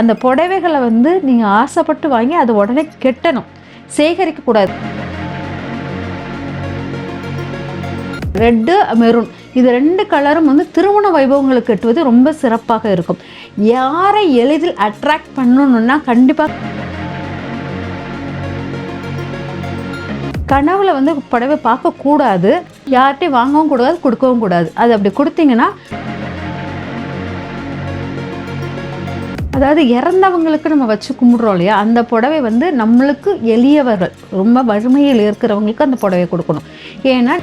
அந்த புடவைகளை வந்து நீங்கள் ஆசைப்பட்டு வாங்கி அதை உடனே கெட்டணும். சேகரிக்க கூடாது ரெட்டு மெரூன் இது ரெண்டு கலரும் வந்து திருமண வைபவங்களுக்கு கட்டுவது ரொம்ப சிறப்பாக இருக்கும். யாரை எளிதில் அட்ராக்ட் பண்ணணும்னா கண்டிப்பாக கனவுல வந்து புடவை பார்க்கக்கூடாது. யார்கிட்டையும் வாங்கவும் கூடாது கொடுக்கவும் கூடாது. அது அப்படி கொடுத்தீங்கன்னா அதாவது இறந்தவங்களுக்கு நம்ம வச்சு கும்பிட்றோம் இல்லையா? அந்த புடவை வந்து நம்மளுக்கு எளியவர்கள் ரொம்ப வறுமையில் இருக்கிறவங்களுக்கு அந்த புடவை கொடுக்கணும். ஏன்னா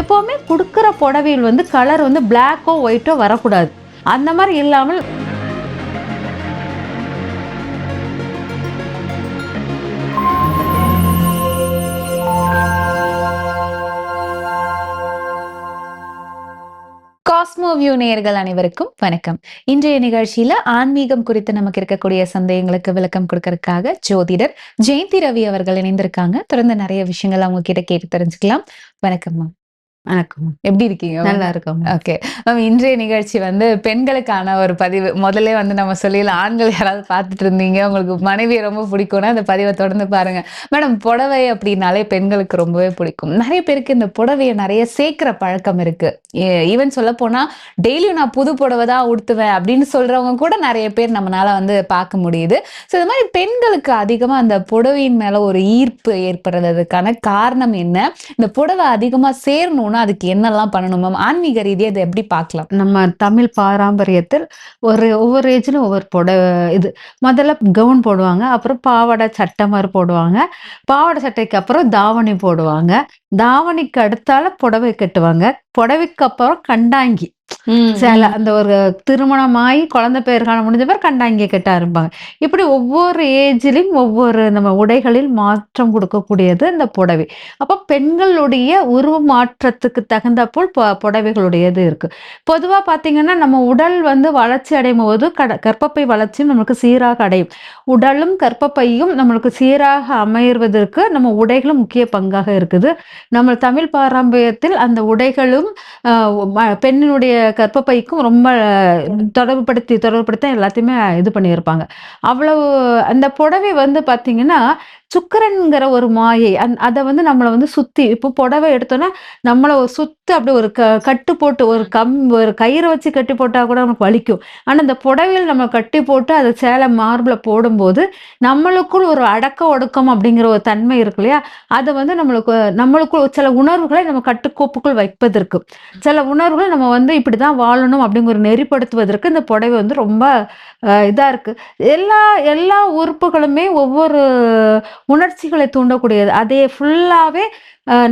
எப்போவுமே கொடுக்குற புடவையில் வந்து கலர் வந்து பிளாக்கோ ஒயிட்டோ வரக்கூடாது. அந்த மாதிரி இல்லாமல் வியூ நேயர்கள் அனைவருக்கும் வணக்கம். இன்றைய நிகழ்ச்சியில ஆன்மீகம் குறித்து நமக்கு இருக்கக்கூடிய சந்தேகங்களுக்கு விளக்கம் கொடுக்கறதுக்காக ஜோதிடர் ஜெயந்தி ரவி அவர்கள் இணைந்திருக்காங்க. தொடர்ந்து நிறைய விஷயங்கள் அவங்க கிட்ட கேட்டு தெரிஞ்சுக்கலாம். வணக்கம் மேம். வணக்கம். எப்படி இருக்கீங்க? நல்லா இருக்கும். ஓகே மேம் இன்றைய நிகழ்ச்சி வந்து பெண்களுக்கான ஒரு பதிவு. முதல்ல வந்து நம்ம சொல்லிடலாம் ஆண்கள் யாராவது பார்த்துட்டு இருந்தீங்க உங்களுக்கு மனைவியை ரொம்ப பிடிக்கும்னா அந்த பதிவை தொடர்ந்து பாருங்க. மேடம் புடவை அப்படின்னாலே பெண்களுக்கு ரொம்பவே பிடிக்கும். நிறைய பேருக்கு இந்த புடவையை நிறைய சேர்க்கிற பழக்கம் இருக்கு. ஈவன் சொல்ல போனா டெய்லியும் நான் புது புடவை தான் உடுத்துவேன் அப்படின்னு சொல்றவங்க கூட நிறைய பேர் நம்மளால வந்து பார்க்க முடியுது. ஸோ இது மாதிரி பெண்களுக்கு அதிகமா அந்த புடவையின் மேல ஒரு ஈர்ப்பு ஏற்படுறதுக்கான காரணம் என்ன? இந்த புடவை அதிகமா சேரணும்னா அதுக்கு என்னெல்லாம் பண்ணணும் மேம் ஆன்மீக ரீதியாக அதை எப்படி பார்க்கலாம்? நம்ம தமிழ் பாரம்பரியத்தில் ஒரு ஒவ்வொரு ஏஜ்லையும் ஒவ்வொரு புட இது முதல்ல கவுன் போடுவாங்க அப்புறம் பாவாடை சட்டை மாதிரி போடுவாங்க. பாவாடை சட்டைக்கு அப்புறம் தாவணி போடுவாங்க. தாவணிக்கு அடுத்தால புடவை கட்டுவாங்க. புடவைக்கு அப்புறம் கண்டாங்கி. சேலை அந்த ஒரு திருமணமாகி குழந்தை பேர் காண முடிஞ்ச பேர் கண்டாங்கிய கட்ட ஆரம்பிப்பாங்க. இப்படி ஒவ்வொரு ஏஜ்லையும் ஒவ்வொரு நம்ம உடைகளில் மாற்றம் கொடுக்கக்கூடியது இந்த புடவை. அப்போ பெண்களுடைய உருவ மாற்றத்துக்கு தகுந்த போல் பு- புடவைகளுடையது இருக்கு. பொதுவாக பார்த்தீங்கன்னா நம்ம உடல் வந்து வளர்ச்சி அடையும் போது கட கர்ப்பப்பை வளர்ச்சியும் நம்மளுக்கு சீராக அடையும். உடலும் கர்ப்பப்பையும் நம்மளுக்கு சீராக அமைவதற்கு நம்ம உடைகளும் முக்கிய பங்காக இருக்குது. நம்ம தமிழ் பாரம்பரியத்தில் அந்த உடைகளும் ஆஹ், பெண்ணினுடைய கற்பப்பைக்கும் ரொம்ப தொடர்புபடுத்தி தொடர்புபடுத்த எல்லாத்தையுமே இது பண்ணியிருப்பாங்க. அவ்வளவு அந்த புடவை வந்து பார்த்தீங்கன்னா சுக்கரன்கிற ஒரு மாயை அந் அதை வந்து நம்மளை வந்து சுற்றி இப்போ புடவை எடுத்தோன்னா நம்மளை ஒரு சுத்து அப்படி ஒரு க கட்டு போட்டு ஒரு கம் ஒரு கயிறை வச்சு கட்டி போட்டால் கூட நமக்கு வலிக்கும். ஆனால் இந்த புடவையில் நம்ம கட்டி போட்டு அதை சேலை மார்பில் போடும்போது நம்மளுக்குள் ஒரு அடக்க ஒடுக்கம் அப்படிங்கிற ஒரு தன்மை இருக்கு இல்லையா? அதை வந்து நம்மளுக்கு நம்மளுக்குள் சில உணர்வுகளை நம்ம கட்டுக்கோப்புக்குள் வைப்பதற்கு. சில உணர்வுகளை நம்ம வந்து இப்படி தான் வாழணும் அப்படிங்கிற ஒரு நெறிப்படுத்துவதற்கு இந்த புடவை வந்து ரொம்ப இதாக இருக்குது எல்லா எல்லா உறுப்புகளுமே ஒவ்வொரு உணர்ச்சிகளை தூண்டக்கூடியது. அதே ஃபுல்லாகவே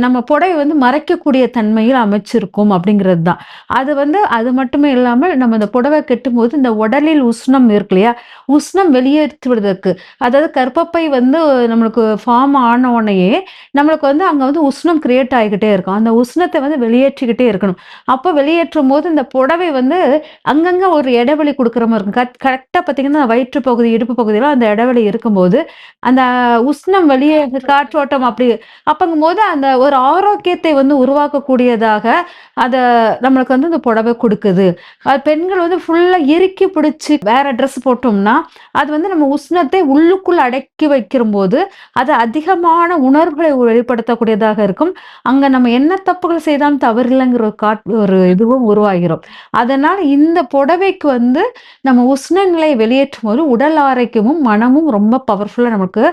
நம்ம புடவை வந்து மறைக்கக்கூடிய தன்மையில் அமைச்சிருக்கும் அப்படிங்கிறது தான். அது வந்து அது மட்டுமே இல்லாமல் நம்ம இந்த புடவை கெட்டும்போது இந்த உடலில் உஷ்ணம் இருக்கு இல்லையா? உஷ்ணம் வெளியேற்றுவதற்கு அதாவது கர்ப்பப்பை வந்து நம்மளுக்கு ஃபார்ம் ஆன உடனேயே நம்மளுக்கு வந்து அங்கே வந்து உஷ்ணம் கிரியேட் ஆகிக்கிட்டே இருக்கும். அந்த உஷ்ணத்தை வந்து வெளியேற்றிக்கிட்டே இருக்கணும். அப்போ வெளியேற்றும் போது இந்த புடவை வந்து அங்கங்கே ஒரு இடைவெளி கொடுக்குற மாதிரி இருக்கும். கட் கரெக்டாக பார்த்தீங்கன்னா வயிற்று பகுதி இடுப்பு பகுதியெல்லாம் அந்த இடைவெளி இருக்கும்போது அந்த உஷ்ணம் வெளியே காற்றோட்டம் அப்படி அப்பங்கும் போது அந்த ஒரு ஆரோக்கியத்தை வந்து உருவாக்கக்கூடியதாக அதை நம்மளுக்கு வந்து இந்த புடவை கொடுக்குது. அது பெண்கள் வந்து ஃபுல்லாக இறுக்கி பிடிச்சி வேற ட்ரெஸ் போட்டோம்னா அது வந்து நம்ம உஷ்ணத்தை உள்ளுக்குள் அடக்கி வைக்கும்போது அது அதிகமான உணர்வுகளை வெளிப்படுத்தக்கூடியதாக இருக்கும். அங்கே நம்ம என்ன தப்புகள் செய்தாலும் தவறில்லைங்கிற ஒரு காட் ஒரு இதுவும் உருவாகிறோம் அதனால் இந்த புடவைக்கு வந்து நம்ம உஷ்ண நிலையை வெளியேற்றும் போது உடல் ஆரோக்கியமும் மனமும் ரொம்ப பவர்ஃபுல்லாக நமக்கு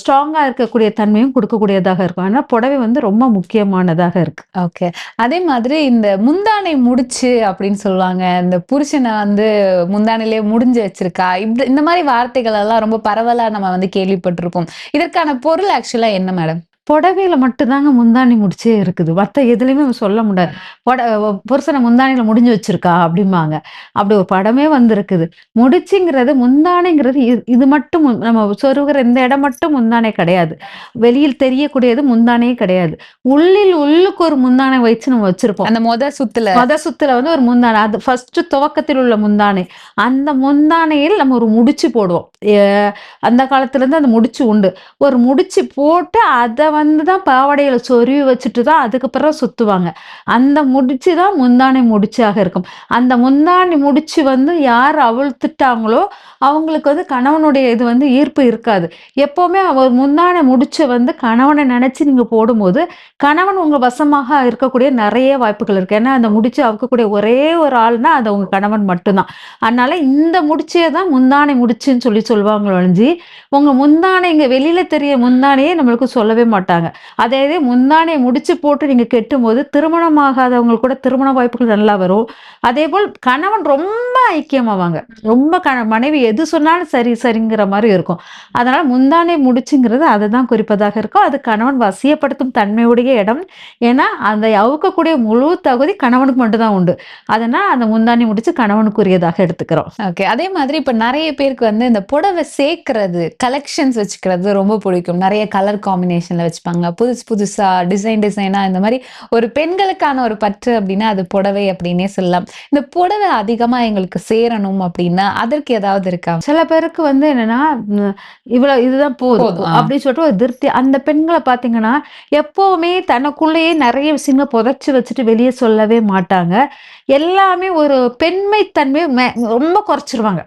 ஸ்ட்ராங்காக இருக்கக்கூடிய தன்மையும் கொடுக்கக்கூடியதாக இருக்கும். ஆனால் புடவை வந்து ரொம்ப முக்கியமானதாக இருக்கு. ஓகே. அதே மாதிரி இந்த முந்தானை முடிச்சு அப்படின்னு சொல்லுவாங்க. இந்த புருஷனை வந்து முந்தானையிலே முடிஞ்சு வச்சிருக்கா. இப்படி இந்த மாதிரி வார்த்தைகள் எல்லாம் ரொம்ப பரவலா நம்ம வந்து கேள்விப்பட்டிருப்போம். இதற்கான பொருள் ஆக்சுவலா என்ன மேடம் புடவையில மட்டும்தாங்க முந்தாணி முடிச்சே இருக்குது. மற்ற எதுலையுமே சொல்ல முடியாது புட புருஷனை முந்தானியில முடிஞ்சு வச்சிருக்கா அப்படிம்பாங்க. அப்படி ஒரு படமே வந்திருக்குது. முடிச்சுங்கிறது முந்தானைங்கிறது இது- மட்டும் நம்ம சொருகிற இந்த இடம் மட்டும் முந்தானை கிடையாது. வெளியில் தெரியக்கூடியது முந்தானே கிடையாது. உள்ளில் உள்ளுக்கு ஒரு முந்தானை வச்சு நம்ம வச்சிருப்போம். அந்த மொத சுத்துல. மத சுத்துல வந்து ஒரு முந்தானை அது ஃபர்ஸ்ட் துவக்கத்தில் உள்ள முந்தானை அந்த முந்தானையில் நம்ம ஒரு முடிச்சு போடுவோம். அந்த காலத்துல இருந்து அந்த முடிச்சு உண்டு. ஒரு முடிச்சு போட்டு அதை வந்து தான் பாவாடையில் சொருவி வச்சுட்டு தான் அதுக்கப்புறம் சுற்றுவாங்க அந்த முடிச்சு தான் முந்தானை முடிச்சாக இருக்கும். அந்த முந்தானை முடிச்சு வந்து யார் அவிழ்த்துட்டாங்களோ அவங்களுக்கு வந்து கணவனுடைய இது வந்து ஈர்ப்பு இருக்காது. எப்போவுமே அவர் முந்தானை முடிச்சு வந்து கணவனை நினச்சி நீங்கள் போடும்போது கணவன் உங்கள் வசமாக இருக்கக்கூடிய நிறைய வாய்ப்புகள் இருக்குது ஏன்னா அந்த முடிச்சு அவுக்கக்கூடிய ஒரே ஒரு ஆள்னா அது உங்கள் கணவன் மட்டும்தான். அதனால் இந்த முடிச்சே தான் முந்தானை முடிச்சுன்னு சொல்லி சொல்லுவாங்க ஒழிஞ்சி உங்கள் முந்தானை இங்கே வெளியில் தெரிய முந்தானையே நம்மளுக்கு சொல்லவே மாட்டோம். மாட்டாங்க. அதே இது முந்தானையை முடிச்சு போட்டு நீங்க கெட்டும் போது திருமணமாகாதவங்களுக்கு கூட திருமண வாய்ப்புகள் நல்லா வரும். அதே போல் கணவன் ரொம்ப ஐக்கியமாவாங்க. ரொம்ப கண மனைவி எது சொன்னாலும் சரி சரிங்கிற மாதிரி இருக்கும். அதனால முந்தானை முடிச்சுங்கிறது அதுதான் குறிப்பதாக இருக்கும். அது கணவன் வசியப்படுத்தும் தன்மையுடைய இடம். ஏன்னா அந்த அவுக்கக்கூடிய முழு தகுதி கணவனுக்கு மட்டும்தான் உண்டு. அதனால் அந்த முந்தானை முடிச்சு கணவனுக்குரியதாக எடுத்துக்கிறோம். ஓகே. அதே மாதிரி இப்போ நிறைய பேருக்கு வந்து இந்த புடவை சேர்க்கறது கலெக்ஷன்ஸ் வச்சுக்கிறது ரொம்ப பிடிக்கும். நிறைய கலர் காம்பினேஷன்ல வச்சுப்பாங்க. புதுசு புதுசா டிசைன் டிசைனாக இந்த மாதிரி ஒரு பெண்களுக்கான ஒரு பற்று அப்படின்னா அது புடவை அப்படின்னே சொல்லலாம். இந்த புடவை அதிகமா எங்களுக்கு சேரணும் அப்படின்னா அதற்கு ஏதாவது இருக்கா? சில பேருக்கு வந்து என்னன்னா இவ்வளோ இவ்வளவு இதுதான் போதும். அப்படின்னு சொல்லிட்டு ஒரு திருப்தி. அந்த பெண்களை பார்த்தீங்கன்னா எப்பவுமே தனக்குள்ளேயே நிறைய விஷயங்களை புதைச்சி வச்சுட்டு வெளியே சொல்லவே மாட்டாங்க. எல்லாமே ஒரு பெண்மைத்தன்மையை மே- ரொம்ப குறைச்சிருவாங்க.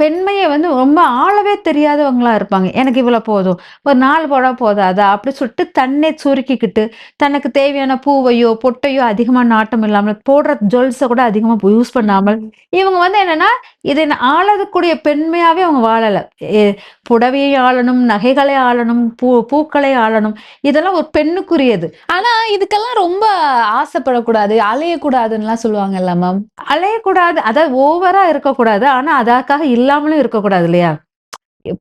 பெண்மையை வந்து ரொம்ப ஆளவே தெரியாதவங்களா இருப்பாங்க. எனக்கு இவ்வளவு போதும். ஒரு நாலு புடவை போதாதா? அப்படி சொல்லிட்டு தன்னை சுருக்கிக்கிட்டு தனக்கு தேவையான பூவையோ பொட்டையோ அதிகமா நாட்டம் இல்லாமல் போடுற ஜுவல்ஸை கூட அதிகமா யூஸ் பண்ணாமல் இவங்க வந்து என்னன்னா இதை ஆளக்கூடிய பெண்மையாவே அவங்க வாழல. புடவையை ஆளணும் நகைகளை ஆளணும் பூ பூக்களை ஆளணும் இதெல்லாம் ஒரு பெண்ணுக்குரியது. ஆனா இதுக்கெல்லாம் ரொம்ப ஆசைப்படக்கூடாது அலையக்கூடாதுன்னுலாம் சொல்லுவாங்கல்ல மேம்? அலையக்கூடாது. அதாவது ஓவரா இருக்கக்கூடாது. ஆனா அதற்காக இல்லாமலும் இருக்கக்கூடாது இல்லையா?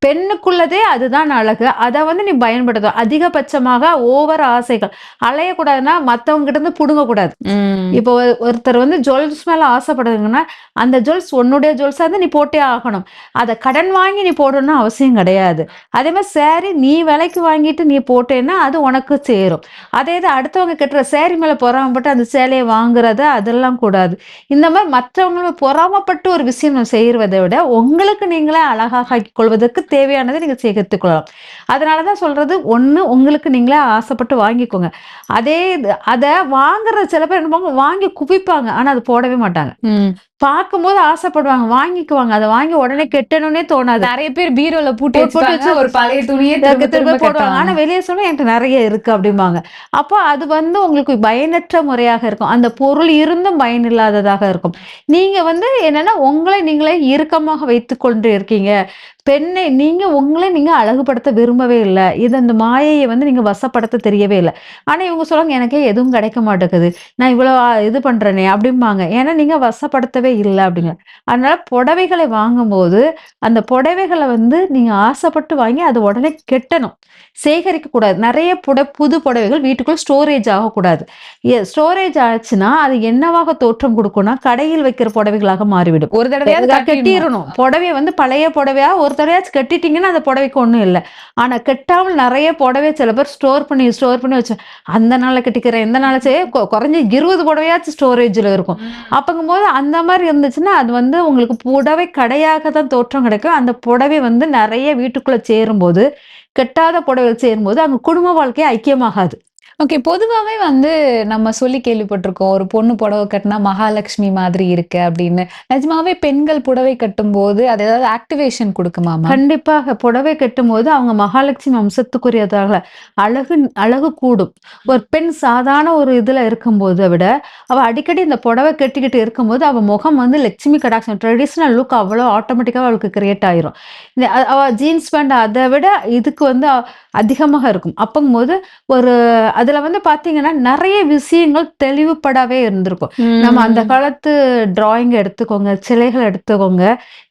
பெண்ணுக்குள்ளதே அதுதான் அழகு. அதை வந்து நீ பயன்படுத்தும் அதிகபட்சமாக ஓவர் ஆசைகள். அலையக்கூடாதுன்னா மத்தவங்க கிட்ட இருந்து புடுங்கக்கூடாது இப்போ ஒரு- ஒருத்தர் வந்து ஜுவல்ஸ் மேல ஆசைப்படுதுங்கன்னா அந்த ஜுவல்ஸ் உன்னுடைய ஜுவல்ஸா இருந்து நீ போட்டே ஆகணும். அதை கடன் வாங்கி நீ போடணும்னு அவசியம் கிடையாது. அதே மாதிரி சேரீ நீ விலைக்கு வாங்கிட்டு நீ போட்டேன்னா அது உனக்கு சேரும். அதே இது அடுத்தவங்க கட்டுற சேரீ மேல பொறாமப்பட்டு அந்த சேலையை வாங்குறது அதெல்லாம் கூடாது. இந்த மாதிரி மற்றவங்க பொறாமப்பட்டு ஒரு விஷயம் செய்யறதை விட உங்களுக்கு நீங்களே அழகாக ஆக்கிக் உங்களுக்கு தேவையானதை நீங்கள் சேகரித்து கொள்ளலாம். அதனாலதான் சொல்கிறது ஒன்று உங்களுக்கு நீங்களே ஆசைப்பட்டு வாங்கிக்கோங்க. அதே இது அதை வாங்குற சில பேர் என்ன பண்ணுவாங்க, வாங்கி குவிப்பாங்க. ஆனால் அது போடவே மாட்டாங்க. பார்க்கும்போது ஆசைப்படுவாங்க வாங்கிக்குவாங்க. அதை வாங்கி உடனே கெட்டணும்னே தோணாது. நிறைய பேர் பீரோல பூட்டி போட்டு ஒரு பழைய துணியே திரும்ப போடுவாங்க ஆனா வெளியே சொன்னா என்கிட்ட நிறைய இருக்கு அப்படிம்பாங்க. அப்போ அது வந்து உங்களுக்கு பயனற்ற முறையாக இருக்கும். அந்த பொருள் இருந்தும் பயன் இல்லாததாக இருக்கும். நீங்க வந்து என்னன்னா உங்களை நீங்களே இறுக்கமாக வைத்துக் கொண்டு இருக்கீங்க. பெண்ணை நீங்க உங்களை நீங்க அழகுபடுத்த விரும்பவே இல்லை. இது அந்த மாயையை வந்து நீங்க வசப்படுத்த தெரியவே இல்லை. ஆனா இவங்க சொல்லுவாங்க எனக்கே எதுவும் கிடைக்க மாட்டேங்குது. நான் இவ்வளவு இது பண்றேனே அப்படிம்பாங்க. ஏன்னா நீங்க வசப்படுத்தவே இல்லை அப்படிங்க அதனால புடவைகளை வாங்கும்போது அந்த புடவைகளை வந்து நீங்க ஆசைப்பட்டு வாங்கி அது உடனே கெட்டணும். சேகரிக்க கூடாது. நிறைய புட புது புடவைகள் வீட்டுக்குள்ள ஸ்டோரேஜ் ஆகக்கூடாது. ஸ்டோரேஜ் ஆச்சுன்னா அது என்னவாக தோற்றம் கொடுக்கும்னா கடையில் வைக்கிற புடவைகளாக மாறிவிடும். ஒரு தடவையாவது கட்டிடணும். புடவைய வந்து பழைய புடவையா? ஒரு தடவையாச்சும் கட்டிட்டீங்கன்னா அந்த புடவைக்கு ஒண்ணும் இல்லை. ஆனா கட்டாமல் நிறைய புடவை சில பேர் ஸ்டோர் பண்ணி ஸ்டோர் பண்ணி வச்சு அந்த நாள்ல கட்டிக்கிறேன் இந்த நாள் குறைஞ்ச இருபது புடவையாச்சும் ஸ்டோரேஜ்ல இருக்கும். அப்பங்கும்போது அந்த மாதிரி இருந்துச்சுன்னா அது வந்து உங்களுக்கு புடவை கடையாக தான் தோற்றம் கிடைக்கும். அந்த புடவை வந்து நிறைய வீட்டுக்குள்ள சேரும்போது கெட்டாத புடவை சேரும்போது அங்க குடும்ப வாழ்க்கை ஐக்கியமாகாது. ஓகே பொதுவாகவே வந்து நம்ம சொல்லி கேள்விப்பட்டிருக்கோம் ஒரு பொண்ணு புடவை கட்டினா மகாலட்சுமி மாதிரி இருக்கு அப்படின்னு. நிஜமாவே பெண்கள் புடவை கட்டும்போது அது ஏதாவது ஆக்டிவேஷன் கொடுக்குமா கண்டிப்பாக. புடவை கட்டும்போது அவங்க மகாலட்சுமி வம்சத்துக்குரியதாக அழகு அழகு கூடும். ஒரு பெண் சாதாரண ஒரு இதுல இருக்கும்போது விட அவ அடிக்கடி இந்த புடவை கட்டிக்கிட்டு இருக்கும்போது அவ முகம் வந்து லட்சுமி கடாட்சம் ட்ரெடிஷ்னல் லுக் அவ்வளோ ஆட்டோமேட்டிக்காக அவளுக்கு கிரியேட் ஆயிரும். இந்த அவள் அவ ஜீன்ஸ் பேண்ட் அதை விட இதுக்கு வந்து அதிகமாக இருக்கும். அப்பங்கும்போது ஒரு அது அதுல வந்து பாத்தீங்கன்னா நிறைய விஷயங்கள் தெளிவுபடாவே இருந்திருக்கும். நம்ம அந்த காலத்து டிராயிங் எடுத்துக்கோங்க சிலைகள் எடுத்துக்கோங்க.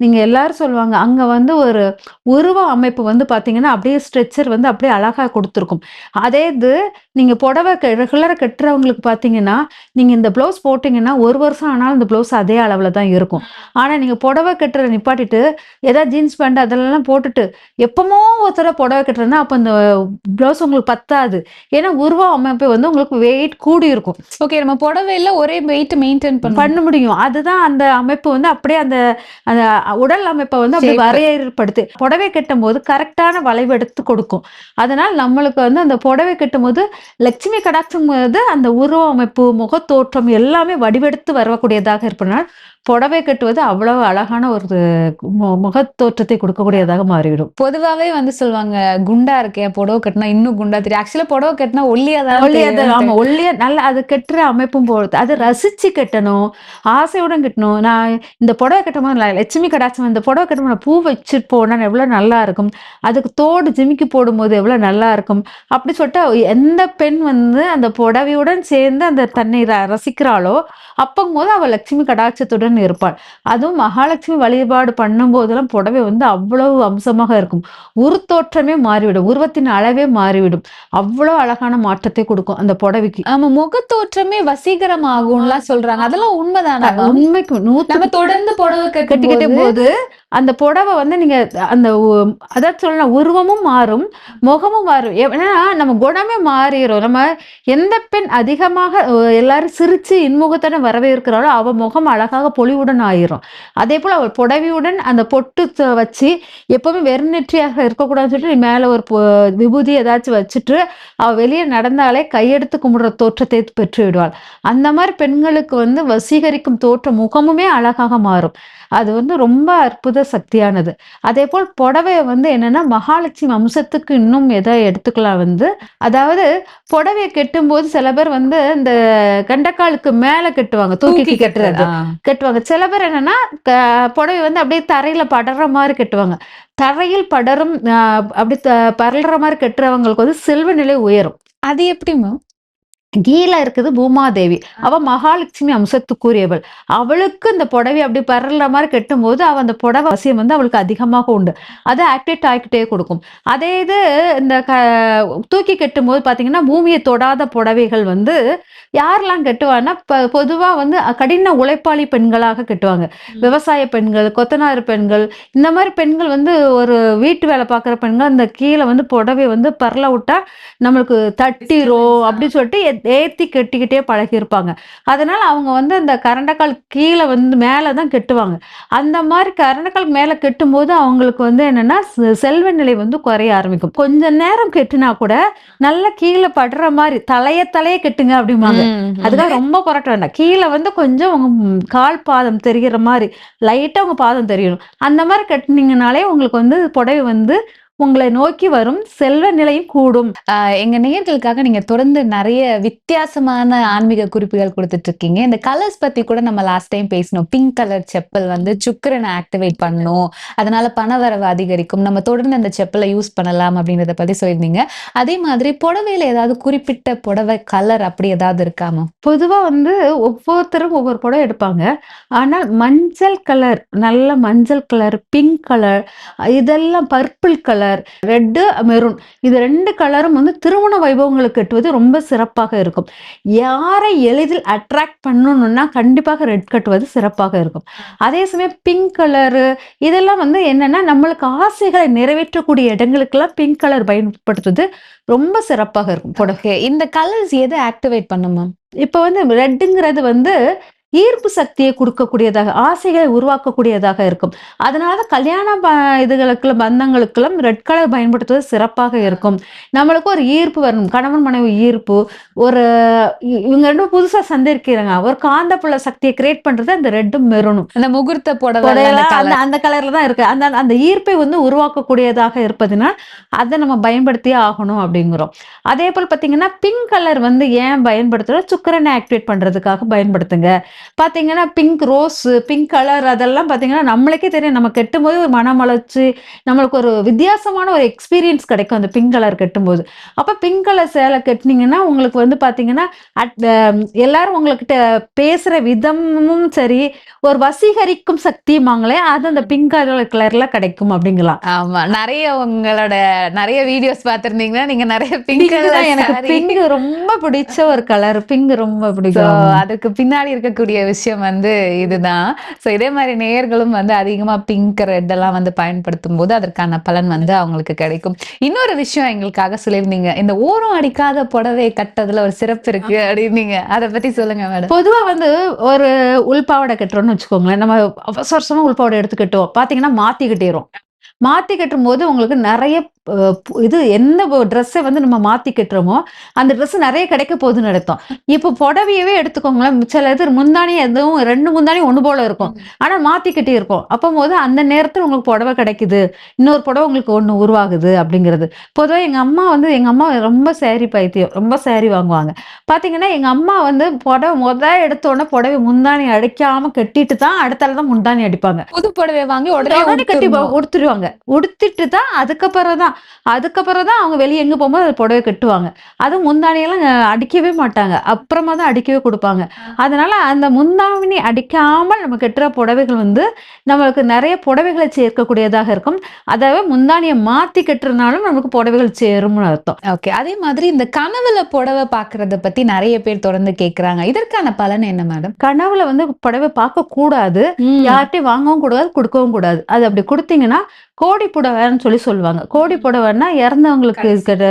நீங்க எல்லாரும் சொல்லுவாங்க அங்க வந்து ஒரு உருவ அமைப்பு வந்து பாத்தீங்கன்னா அப்படியே ஸ்ட்ரெச்சர் வந்து அப்படியே அழகா கொடுத்துருக்கும். அதே இது நீங்க புடவை ரெகுலரா கட்டுறவங்களுக்கு பாத்தீங்கன்னா நீங்க இந்த பிளவுஸ் போட்டீங்கன்னா ஒரு வருஷம் ஆனாலும் இந்த பிளவுஸ் அதே அளவுல தான் இருக்கும். ஆனா நீங்க புடவை கட்டுறத நிப்பாட்டிட்டு ஏதாவது ஜீன்ஸ் பேண்ட் அதெல்லாம் போட்டுட்டு எப்பமோ ஒருத்தர புடவை கட்டுறதுன்னா அப்ப அந்த பிளவுஸ் உங்களுக்கு பத்தாது. ஏன்னா உருவ அமைப்பு வந்து உங்களுக்கு வெயிட் கூடி இருக்கும் ஓகே நம்ம புடவையில ஒரே வெயிட் மெயின்டைன் பண்ண பண்ண முடியும். அதுதான் அந்த அமைப்பு வந்து அப்படியே அந்த அந்த உடல் அமைப்பை வந்து அப்படி. வரையறுப்படுத்து. புடவை கட்டும் போது கரெக்டான வளைவு எடுத்து கொடுக்கும். அதனால் நம்மளுக்கு வந்து அந்த புடவை கட்டும் போது லட்சுமி கடாட்சம் அந்த உருவ அமைப்பு முகத்தோற்றம் எல்லாமே வடிவெடுத்து வரக்கூடியதாக இருப்பதனால் புடவை கட்டுவது அவ்வளவு அழகான ஒரு முகத்தோற்றத்தை கொடுக்கக்கூடியதாக மாறிவிடும். பொதுவாவே வந்து சொல்லுவாங்க குண்டா இருக்கேன் புடவை கட்டினா இன்னும் குண்டா தெரியும். ஆக்சுவலா புடவை கட்டினா ஒல்லியா தான் ஒல்லியா ஒல்லியா நல்ல அது கட்டுற அமைப்பும் பொறுத்து அது ரசிச்சு கட்டணும் ஆசையுடன் கட்டணும். நான் இந்த புடவை கட்டும்போது லட்சுமி கடாட்சம் இந்த புடவை கட்டும்போது நான் பூ வச்சுட்டு போனா எவ்வளவு நல்லா இருக்கும். அதுக்கு தோடு ஜிமிக்கி போடும்போது எவ்வளவு நல்லா இருக்கும். அப்படி சொல்லிட்டு எந்த பெண் வந்து அந்த புடவையுடன் சேர்ந்து அந்த தன்னை ரசிக்கிறாளோ அப்போங்கும்போது அவள் லட்சுமி கடாட்சத்துடன் இருப்பாள். அதுவும் மகாலட்சுமி வழிபாடு பண்ணும்போதெல்லாம் புடவை வந்து அவ்வளவு அம்சமாக இருக்கும். உருத்தோற்றமே மாறிவிடும். உருவத்தின் அளவே மாறிவிடும். அவ்வளோ அழகான மாற்றத்தை கொடுக்கும் அந்த புடவைக்கு. ஆமா முகத்தோற்றமே வசீகரம் ஆகும்லாம் சொல்றாங்க. அதெல்லாம் உண்மைதானா? உண்மைக்கு நம்ம தொடர்ந்து புடவை கட்டிக்கிட்டே போது அந்த புடவை வந்து நீங்க அந்த அதாவது சொல்லலாம் உருவமும் மாறும் முகமும் மாறும். ஏன்னா நம்ம குணமே மாறிடும் நம்ம எந்த பெண் அதிகமாக எல்லாரும் சிரிச்சு இன்முகத்தனை வரவேற்கிறாளோ அவ முகம் அழகாக பொலிவுடன் ஆயிரும். அதே போல் அவள் புடவையுடன் அந்த பொட்டு வச்சு எப்பவுமே வெறுநெற்றியாக இருக்கக்கூடாதுன்னு சொல்லிட்டு மேலே ஒரு விபூதி ஏதாச்சும் வச்சுட்டு அவள் வெளியே நடந்தாலே கையெடுத்து கும்பிடுற தோற்றத்தை பெற்று விடுவாள். அந்த மாதிரி பெண்களுக்கு வந்து வசீகரிக்கும் தோற்றம் முகமுமே அழகாக மாறும். அது வந்து ரொம்ப அற்புத சக்தியானது. அதே போல் புடவைய வந்து என்னன்னா மகாலட்சுமி அம்சத்துக்கு இன்னும் எதை எடுத்துக்கலாம் வந்து அதாவது புடவைய கெட்டும்போது சில பேர் வந்து இந்த கண்டக்காலுக்கு மேல கட்டுவாங்க தூக்கி கட்டுறது. கட்டுவாங்க. சில பேர் என்னன்னா புடவை வந்து அப்படியே தரையில படற மாதிரி கட்டுவாங்க. தரையில் படரும் அப்படி பரல்ற மாதிரி கட்டுறவங்களுக்கு வந்து செல்வ நிலை உயரும். அது எப்படி மேம் கீழே இருக்குது பூமாதேவி. அவ மகாலட்சுமி அம்சத்துக்குரியவள். அவளுக்கு இந்த புடவை அப்படி பரல்ற மாதிரி கட்டும்போது அவ அந்த புடவை அவசியம் வந்து அவளுக்கு அதிகமாக உண்டு. அதை ஆக்டிவேட் ஆகிக்கிட்டே கொடுக்கும். அதே இது இந்த க தூக்கி கட்டும்போது பார்த்தீங்கன்னா பூமியை தொடாத புடவைகள் வந்து யாரெல்லாம் கட்டுவான்னா ப பொதுவாக வந்து கடின உழைப்பாளி பெண்களாக கட்டுவாங்க. விவசாய பெண்கள் கொத்தனார் பெண்கள் இந்த மாதிரி பெண்கள் வந்து ஒரு வீட்டு வேலை பார்க்குற பெண்கள் அந்த கீழே வந்து புடவை வந்து பரல விட்டா நம்மளுக்கு தட்டிரும் அப்படின்னு சொல்லிட்டு ஏ- ஏத்தி கட்டிக்கிட்டே பழகியிருப்பாங்க. அதனால அவங்க வந்து அந்த கரண்டக்கால் கீழே வந்து மேலே தான் கட்டுவாங்க. அந்த மாதிரி கரண்டக்கால் மேலே கட்டும்போது அவங்களுக்கு வந்து என்னன்னா செல்வ நிலை வந்து குறைய ஆரம்பிக்கும். கொஞ்ச நேரம் கெட்டுனா கூட நல்லா கீழே படுற மாதிரி தலைய தலைய கெட்டுங்க அப்படிம்பாங்க. அதுக்காக ரொம்ப புரட்ட வேண்டாம். கீழே வந்து கொஞ்சம் உங்க கால் பாதம் தெரிகிற மாதிரி லைட்டா உங்க பாதம் தெரியணும். அந்த மாதிரி கட்டினீங்கனாலே உங்களுக்கு வந்து புடவை வந்து உங்களை நோக்கி வரும் செல்வ நிலையும் கூடும். எங்க நேர்களுக்காக நீங்க தொடர்ந்து நிறைய வித்தியாசமான ஆன்மீக குறிப்புகள் கொடுத்துட்டு இருக்கீங்க இந்த கலர்ஸ் பத்தி கூட நம்ம லாஸ்ட் டைம் பேசணும் பிங்க் கலர் செப்பல் வந்து சுக்கிரனை ஆக்டிவேட் பண்ணும். அதனால பணவரவு அதிகரிக்கும். நம்ம தொடர்ந்து அந்த செப்பலை யூஸ் பண்ணலாம் அப்படின்றத பத்தி சொல்லியிருந்தீங்க. அதே மாதிரி புடவையில ஏதாவது குறிப்பிட்ட புடவை கலர் அப்படி ஏதாவது இருக்காமா பொதுவா வந்து ஒவ்வொருத்தரும் ஒவ்வொரு புடவை எடுப்பாங்க. ஆனால் மஞ்சள் கலர் நல்ல மஞ்சள் கலர் பிங்க் கலர் இதெல்லாம் பர்பிள் கலர் ரெட்டு மெரூன் இது ரெண்டு கலரும் வந்து திருமண வைபவங்களுக்கு கட்டுவது ரொம்ப சிறப்பாக இருக்கும். யாரை எளிதில் அட்ராக்ட் பண்ணணும்னா கண்டிப்பாக ரெட் கட்டுவது சிறப்பாக இருக்கும். அதே சமயம் பிங்க் கலரு இதெல்லாம் வந்து என்னன்னா நம்மளுக்கு ஆசைகளை நிறைவேற்றக்கூடிய இடங்களுக்கெல்லாம் பிங்க் கலர் பயன்படுத்துவது ரொம்ப சிறப்பாக இருக்கும். புடவை இந்த கலர்ஸ் எதை ஆக்டிவேட் பண்ணுமா இப்போ வந்து ரெட்டுங்கிறது வந்து ஈர்ப்பு சக்தியை கொடுக்கக்கூடியதாக ஆசைகளை உருவாக்கக்கூடியதாக இருக்கும். அதனால தான் கல்யாண ப இதுகளுக்கெல்லாம் பந்தங்களுக்கெல்லாம் ரெட் கலர் பயன்படுத்துவது சிறப்பாக இருக்கும். நம்மளுக்கு ஒரு ஈர்ப்பு வரணும் கணவன் மனைவி ஈர்ப்பு ஒரு இவங்க ரெண்டும் புதுசா சந்திருக்கிறாங்க. ஒரு காந்தப்புல சக்தியை கிரியேட் பண்றது அந்த ரெட்டும் மெரூனும். அந்த முகூர்த்த புடவை அந்த அந்த கலர்ல தான் இருக்கு. அந்த அந்த ஈர்ப்பை வந்து உருவாக்கக்கூடியதாக இருப்பதுனால் அதை நம்ம பயன்படுத்தியே ஆகணும் அப்படிங்கிறோம். அதே போல் பார்த்தீங்கன்னா பிங்க் கலர் வந்து ஏன் பயன்படுத்துறோம்? சுக்கரனை ஆக்டிவேட் பண்றதுக்காக பயன்படுத்துங்க. பார்த்தீங்கன்னா பிங்க் ரோஸ் பிங்க் கலர் அதெல்லாம் பார்த்தீங்கன்னா நம்மளுக்கே தெரியும். நம்ம கெட்டும்போது ஒரு மனம் நம்மளுக்கு ஒரு வித்தியாசமான ஒரு எக்ஸ்பீரியன்ஸ் கிடைக்கும் அந்த பிங்க் கலர் கெட்டும்போது. அப்போ பிங்க் கலர் சேலை கட்டினீங்கன்னா உங்களுக்கு வந்து பார்த்தீங்கன்னா அஹ் எல்லாரும் உங்கள்கிட்ட பேசுகிற விதமும் சரி ஒரு வசீகரிக்கும் சக்தியுமாங்களே அது அந்த பிங்க் கலர் கலர்ல கிடைக்கும் அப்படிங்கலாம். ஆமா. நிறைய உங்களோட நிறைய வீடியோஸ் பார்த்திருந்தீங்கன்னா நீங்க நிறைய பிங்க் எனக்கு பிங்க் ரொம்ப பிடிச்ச ஒரு கலர் பிங்க் ரொம்ப பிடிக்கும். அதுக்கு பின்னாடி இருக்கக்கூடிய சொல்லக்கூடிய விஷயம் வந்து இதுதான். ஸோ இதே மாதிரி நேயர்களும் வந்து அதிகமா பிங்க், ரெட் எல்லாம் வந்து பயன்படுத்தும் போது அதற்கான பலன் வந்து அவங்களுக்கு கிடைக்கும். இன்னொரு விஷயம் எங்களுக்காக சொல்லியிருந்தீங்க. இந்த ஓரம் அடிக்காத புடவை கட்டதுல ஒரு சிறப்பு இருக்கு அப்படின்னீங்க அதை பத்தி சொல்லுங்க மேடம். பொதுவா வந்து ஒரு உள்பாவடை கட்டுறோம்னு வச்சுக்கோங்களேன். நம்ம அவசர அவசரமா எடுத்துக்கிட்டோம் எடுத்து பார்த்தீங்கன்னா மாத்தி கட்டிருவோம். மாத்தி கட்டும்போது உங்களுக்கு நெறைய இது எந்த ட்ரெஸ்ஸ வந்து நம்ம மாத்தி கட்டுறோமோ, அந்த ட்ரெஸ் நெறைய கிடைக்க போகுதுன்னு அர்த்தம். இப்போ புடவையவே எடுத்துக்கோங்களேன். சில இது முந்தானி எதுவும் 2 முந்தானி ஒண்ணு போல இருக்கும். ஆனா மாத்தி கட்டியிருப்போம். அப்பம்போது அந்த நேரத்துல உங்களுக்கு புடவை கிடைக்குது. இன்னொரு புடவை உங்களுக்கு ஒண்ணு உருவாகுது அப்படிங்கிறது. பொதுவா எங்க அம்மா வந்து எங்க அம்மா ரொம்ப சாரி பைத்தியம். ரொம்ப சாரி வாங்குவாங்க. பார்த்தீங்கன்னா, எங்க அம்மா வந்து புடவை மொத எடுத்தோனே புடவை முந்தானி அடிக்காம கட்டிட்டு தான் அடுத்தால தான் முந்தானி அடிப்பாங்க. புது புடவை வாங்கி உடனே கட்டி உடுத்திரணும். உடுத்திட்டு தான் அதுக்கப்புறம் தான் அதுக்கப்புறம் தான் அவங்க வெளிய எங்க போம்போது அந்த புடவை கட்டுவாங்க. அதுவும் முந்தானியெல்லாம் அடிக்கவே மாட்டாங்க. அப்புறமா தான் அடிக்கவே குடுப்பாங்க. அதனால அந்த முந்தானி அடிக்காமல் நம்ம கட்டுற புடவைகள் வந்து நம்மளுக்கு நெறைய புடவைகள சேர்க்கக்கூடியதாக இருக்கும். அதாவது முந்தானிய மாத்தி கட்டுறனாலும் நமக்கு புடவைகள் சேரும்னு அர்த்தம். ஓகே. அதே மாதிரி இந்த கனவுல புடவை பார்க்கறத பத்தி நெறைய பேர் தொடர்ந்து கேட்கறாங்க. இதற்கான பலன் என்ன மேடம்? கனவுல வந்து புடவை பார்க்கக்கூடாது. ம். யார்ட்டயும் வாங்கவும் கூடாது, குடுக்கவும் கூடாது. அது அப்படி குடுத்தீங்கன்னா, கோடி புடவைன்னு சொல்லி சொல்லுவாங்க. கோடி புடவைன்னா இறந்தவங்களுக்கு இருக்கிற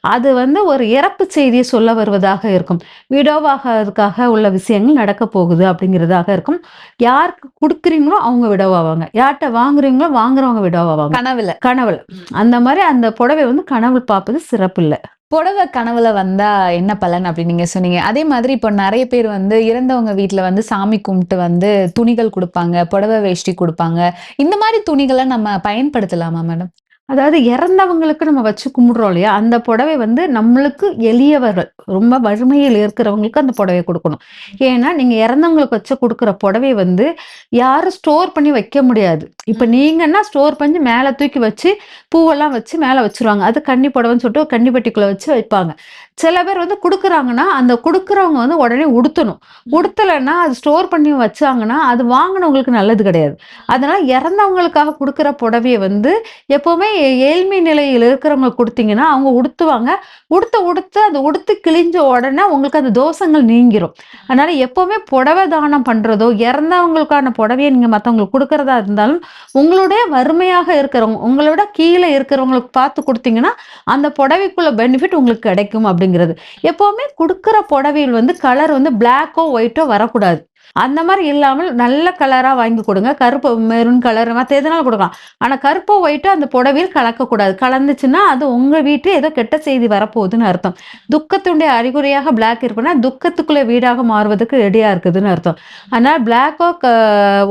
அது வந்து ஒரு இறப்பு செய்திய சொல்ல வருவதாக இருக்கும். விடோவாகறதுக்காக உள்ள விஷயங்கள் நடக்க போகுது அப்படிங்கிறதாக இருக்கும். யாருக்கு குடுக்குறீங்களோ அவங்க விடோவாவாங்க. யார்ட்ட வாங்குறீங்களோ வாங்குறவங்க விடோவாவாங்க. கனவுல. கனவுல. அந்த மாரி அந்த புடவை வந்து கனவுல பார்ப்பது சிறப்பில்ல. புடவை கனவுல வந்தா என்ன பலன் அப்படின்னு நீங்க சொன்னீங்க. அதே மாதிரி இப்போ நிறைய பேர் வந்து இறந்தவங்க வீட்டுல வந்து சாமி கும்பிட்டு வந்து துணிகள் குடுப்பாங்க. புடவை வேஷ்டி குடுப்பாங்க. இந்த மாதிரி துணிகளை நம்ம பயன்படுத்தலாமா மேடம்? அதாவது இறந்தவங்களுக்கு நம்ம வச்சு கும்பிடுறோம் இல்லையா? அந்த புடவை வந்து நம்மளுக்கு எளியவர்கள், ரொம்ப வறுமையில் இருக்கிறவங்களுக்கு அந்த புடவைய குடுக்கணும். ஏன்னா, நீங்க இறந்தவங்களுக்கு வச்சு குடுக்குற புடவை வந்து யாரும் ஸ்டோர் பண்ணி வைக்க முடியாது. இப்ப நீங்கன்னா ஸ்டோர் பண்ணி மேல தூக்கி வச்சு, பூவெல்லாம் வச்சு மேல வச்சுருவாங்க. அது கன்னி புடவைன்னு சொல்லிட்டு ஒரு கன்னி பெட்டிக்குள்ள வச்சு வைப்பாங்க. சில பேர் வந்து குடுக்குறாங்கன்னா, அந்த குடுக்குறவங்க வந்து உடனே உடுத்தணும். உடுத்தலன்னா, அது ஸ்டோர் பண்ணி வச்சாங்கன்னா, அது வாங்குனவங்களுக்கு நல்லது கிடையாது. அதனால இறந்தவங்களுக்காக குடுக்குற புடவைய வந்து எப்பவுமே ஏழ்மை நிலையில் இருக்கிறவங்களுக்கு குடுத்தீங்கன்னா, அவங்க உடுத்துவாங்க. உடுத்த உடுத்த அது உடுத்து கிழிஞ்ச உடனே உங்களுக்கு அந்த தோஷங்கள் நீங்கிரும். அதனால எப்பவுமே புடவை தானம் பண்றதோ, இறந்தவங்களுக்கான புடவைய நீங்க மத்தவங்களுக்கு குடுக்குறதா இருந்தாலும், உங்களுடைய வறுமையாக இருக்கிறவங்க, உங்களோட கீழ இருக்கிறவங்களுக்கு பார்த்து குடுத்தீங்கன்னா, அந்த புடவைக்குள்ள பெனிஃபிட் உங்களுக்கு கிடைக்கும் அப்படிங்கிறது. எப்போவுமே கொடுக்குற புடவையில் வந்து கலர் வந்து பிளாக்கோ, ஒயிட்டோ வரக்கூடாது. அந்த மாதிரி இல்லாமல் நல்ல கலரா வாங்கி கொடுங்க கருப்பு மெரூன் கலர் மற்ற எதுனாலும் கொடுக்கலாம் ஆனா கருப்பு ஒயிட்டு அந்த புடவையில் கலக்கக்கூடாது. கலந்துச்சுன்னா, அது உங்க வீட்ல ஏதோ கெட்ட செய்தி வரப்போகுதுன்னு அர்த்தம். துக்கத்தினுடைய அறிகுறியாக பிளாக் இருக்குன்னா, துக்கத்துக்குள்ளே வீடாக மாறுவதற்கு ரெடியா இருக்குதுன்னு அர்த்தம். அதனால பிளாக்கோ, க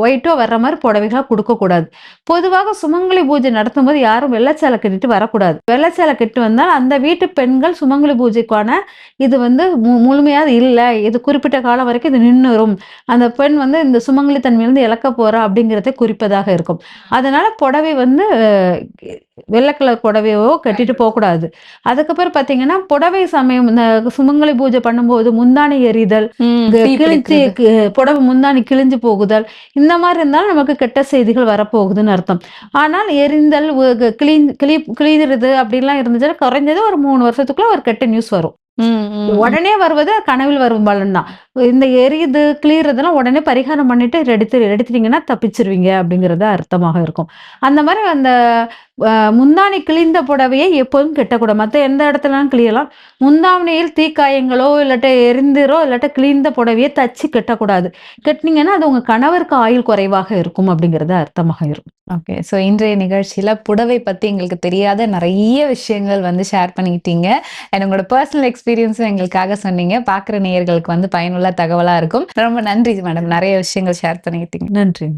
ஒயிட்டோ வர்ற மாதிரி புடவைகளாக கொடுக்கக்கூடாது பொதுவாக சுமங்கலி பூஜை நடத்தும்போது யாரும் வெள்ளச்சேலை கட்டிட்டு வரக்கூடாது. வெள்ளச்சேலை சேலை கட்டி அந்த வீட்டு பெண்கள் சுமங்கலி பூஜைக்கான இது வந்து மு முழுமையாக இல்லை இது குறிப்பிட்ட காலம் வரைக்கும் இது நின்னுரும். அந்த பெண் வந்து இந்த சுமங்கலி தன்மையிலிருந்து இழக்க போறா அப்படிங்கிறதை குறிப்பதாக இருக்கும். அதனால புடவை வந்து வெள்ள கலர் புடவையோ கட்டிட்டு போக்கூடாது. அதுக்கப்புறம் பார்த்தீங்கன்னா, புடவை சமயம் இந்த சுமங்கலி பூஜை பண்ணும்போது முந்தானை தீ கிழிஞ்சு புடவை முந்தானி கிழிஞ்சு போகுதல், இந்த மாரி இருந்தாலும் நமக்கு கெட்ட செய்திகள் வரப்போகுதுன்னு அர்த்தம். ஆனால் எரிந்தல், கிளி கிளி கிழிகிறது அப்படிலாம் இருந்துச்சுன்னா, குறைஞ்சது ஒரு 3 வருஷத்துக்குள்ள ஒரு கெட்ட நியூஸ் வரும். உடனே வருவது கனவில் வரும் பலன் தான். இந்த எரியுது, கிழிறதெல்லாம் உடனே பரிகாரம் பண்ணிட்டு எடுத்து எடுத்துட்டீங்கன்னா தப்பிச்சிருவீங்க அப்படிங்கிறது அர்த்தமாக இருக்கும். அந்த மாதிரி அந்த முந்தானி கிழிந்த புடவையை எப்போதும் கட்டக்கூடாது. மத்த எந்த இடத்துலலாம் கிழியலாம். முந்தாமணியில் தீக்காயங்களோ, இல்லாட்ட எரிந்திரோ இல்லாட்டி கிழிந்த புடவையை தச்சு கெட்டக்கூடாது கட்டுனீங்கன்னா, அது உங்க கணவருக்கு ஆயுள் குறைவாக இருக்கும் அப்படிங்கிறது அர்த்தமாக இருக்கும். ஓகே. ஸோ இன்றைய நிகழ்ச்சியில புடவை பத்தி எங்களுக்கு தெரியாத நிறைய விஷயங்கள் வந்து ஷேர் பண்ணிக்கிட்டீங்க. அண்ட் உங்களோட பர்சனல் எக்ஸ்பீரியன்ஸும் எங்களுக்காக சொன்னீங்க. பார்க்குற நேயர்களுக்கு வந்து பயனுள்ள தகவலா இருக்கும். ரொம்ப நன்றி மேடம். நிறைய விஷயங்கள் ஷேர் பண்ணிக்கிட்டீங்க. நன்றி.